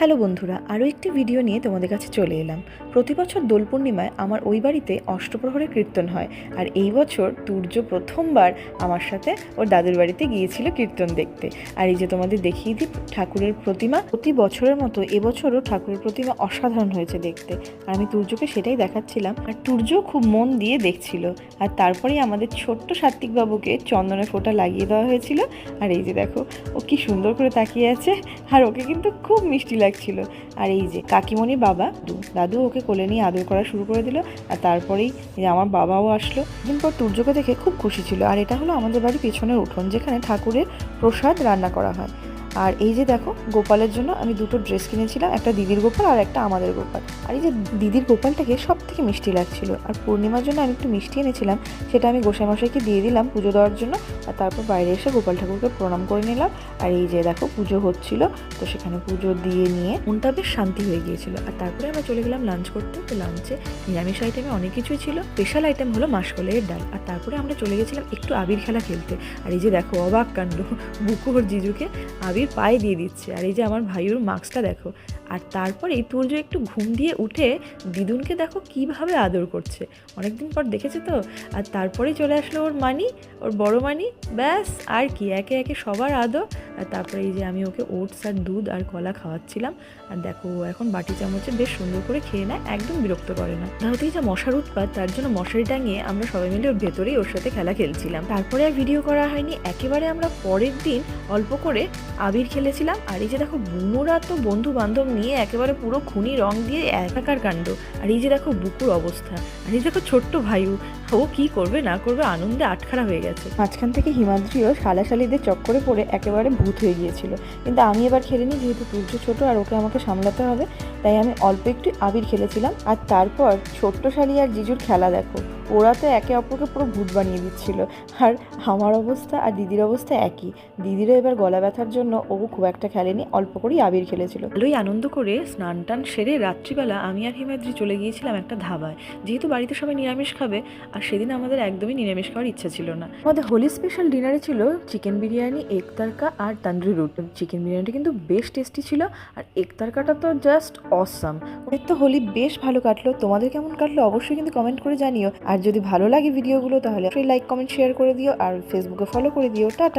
Hello বন্ধুরা, আরও একটি ভিডিও নিয়ে তোমাদের কাছে চলে এলাম। প্রতি বছর দোল পূর্ণিমায় আমার ওই বাড়িতে অষ্টপ্রহরে কীর্তন হয়, আর এই বছর তুর্য প্রথমবার আমার সাথে ওর দাদুর বাড়িতে গিয়েছিল কীর্তন দেখতে। আর এই যে তোমাদের দেখিয়ে দিই, ঠাকুরের প্রতিমা, প্রতি বছরের মতো এবছরও ঠাকুরের প্রতিমা অসাধারণ হয়েছে দেখতে। আর আমি তুর্যকে সেটাই দেখাচ্ছিলাম, আর তুর্য খুব মন দিয়ে দেখছিল। আর তারপরেই আমাদের ছোট্ট সাত্বিক বাবুকে চন্দনের ফোঁটা লাগিয়ে দেওয়া হয়েছিল। আর এই যে দেখো, ও কি সুন্দর করে তাকিয়ে আছে, আর ওকে কিন্তু খুব মিষ্টি লাগছিল আর এই যে কাকিমণির বাবা দাদু ওকে কোলে নিয়ে আদর করা শুরু করে দিল। আর তারপরেই আমার বাবাও আসলো। দিন পর তুর্যকে দেখে খুব খুশি ছিল। আর এটা হলো আমাদের বাড়ির পেছনের উঠোন, যেখানে ঠাকুরের প্রসাদ রান্না করা হয়। আর এই যে দেখো, গোপালের জন্য আমি দুটো ড্রেস কিনেছিলাম, একটা দিদির গোপাল আর একটা আমাদের গোপাল। আর এই যে দিদির গোপালটাকে সব থেকে মিষ্টি লাগছিল। আর পূর্ণিমার জন্য আমি একটু মিষ্টি এনেছিলাম, সেটা আমি গোসাইমশাইকে দিয়ে দিলাম পুজো দেওয়ার জন্য। আর তারপর বাইরে এসে গোপাল ঠাকুরকে প্রণাম করে নিলাম। আর এই যে দেখো, পুজো হচ্ছিল, তো সেখানে পুজো দিয়ে নিয়ে মনটা বেশ শান্তি হয়ে গিয়েছিল। আর তারপরে আমরা চলে গেলাম লাঞ্চ করতে। তো লাঞ্চে নিরামিষ আইটেমে অনেক কিছুই ছিল। স্পেশাল আইটেম হলো মাসকলাইয়ের ডাল। আর তারপরে আমরা চলে গেছিলাম একটু আবির খেলা খেলতে। আর এই যে দেখো, অবাক কাণ্ড বুকু ওর জিজুকে আবির পায়ে দিয়ে দিচ্ছে। আর এই যে আমার ভাইয়ের মাস্কটা দেখো, আর তারপরেই তুর্য একটু ঘুম দিয়ে উঠে দিদুনকে দেখো কীভাবে আদর করছে। অনেকদিন পর দেখেছে তো? আর তারপরেই চলে আসলো ওর মানি, ওর বড় মানি। ব্যাস, আর কি, একে একে সবার আদর। আর তারপরে এই যে আমি ওকে ওটস আর দুধ আর কলা খাওয়াচ্ছিলাম। আর দেখো, ও এখন বাটি চামচে বেশ সুন্দর করে খেয়ে নেয়, একদম বিরক্ত করে না। তাহতেই যা মশার উৎপাত, তার জন্য মশারি টাঙিয়ে আমরা সবাই মিলে ওর ভেতরেই ওর সাথে খেলা খেলছিলাম। তারপরে আর ভিডিও করা হয়নি। একেবারে আমরা পরের দিন অল্প করে আবির খেলেছিলাম আর এই যে দেখো বুনোরা তো বন্ধু বান্ধব নিয়ে একেবারে পুরো খুনি রং দিয়ে একাকার কাণ্ড। আর এই যে দেখো বুকুর অবস্থা। আর এই দেখো ছোট্ট ভাইউ, ও কি করবে না করবে আনন্দে আটখানা হয়ে গেছে। মাঝখান থেকে হিমাদ্রিও শালাশালিদের চক্করে পড়ে একেবারে ভূত হয়ে গিয়েছিল। কিন্তু আমি এবার খেলিনি, যেহেতু তুর্য ছোট আর ওকে আমাকে সামলাতে হবে, তাই আমি অল্প একটু আবির খেলেছিলাম। আর তারপর ছোট্ট শালি আর জিজুর খেলা দেখো। ওরা তো একে অপরকে পুরো ভূত বানিয়ে দিচ্ছিল। আর আমার অবস্থা আর দিদির অবস্থা একই। দিদিরও এবার গলা ব্যথার জন্য ও খুব একটা খেলেনি অল্প করেই আবির খেলেছিল। ভালোই আনন্দ করে স্নান টান সেরে রাত্রিবেলা আমি আর হিমাদ্রি চলে গিয়েছিলাম একটা ধাবায়। যেহেতু বাড়িতে সবাই নিরামিষ খাবে আর সেদিন আমাদের একদমই নিরামিষ খাওয়ার ইচ্ছা ছিল না। আমাদের হোলি স্পেশাল ডিনারে ছিল চিকেন বিরিয়ানি এগ তারকা আর তান্দুরি রুট চিকেন বিরিয়ানিটা কিন্তু বেশ টেস্টি ছিল আর এগ তারকাটা তো জাস্ট অসাম ওদের তো হোলি বেশ ভালো কাটলো। তোমাদের কেমন কাটলো অবশ্যই কিন্তু কমেন্ট করে জানিও। আর যদি ভালো লাগে ভিডিওগুলো, তাহলে লাইক কমেন্ট শেয়ার করে দিও, আর ফেসবুকে ফলো করে দিও। টাটা।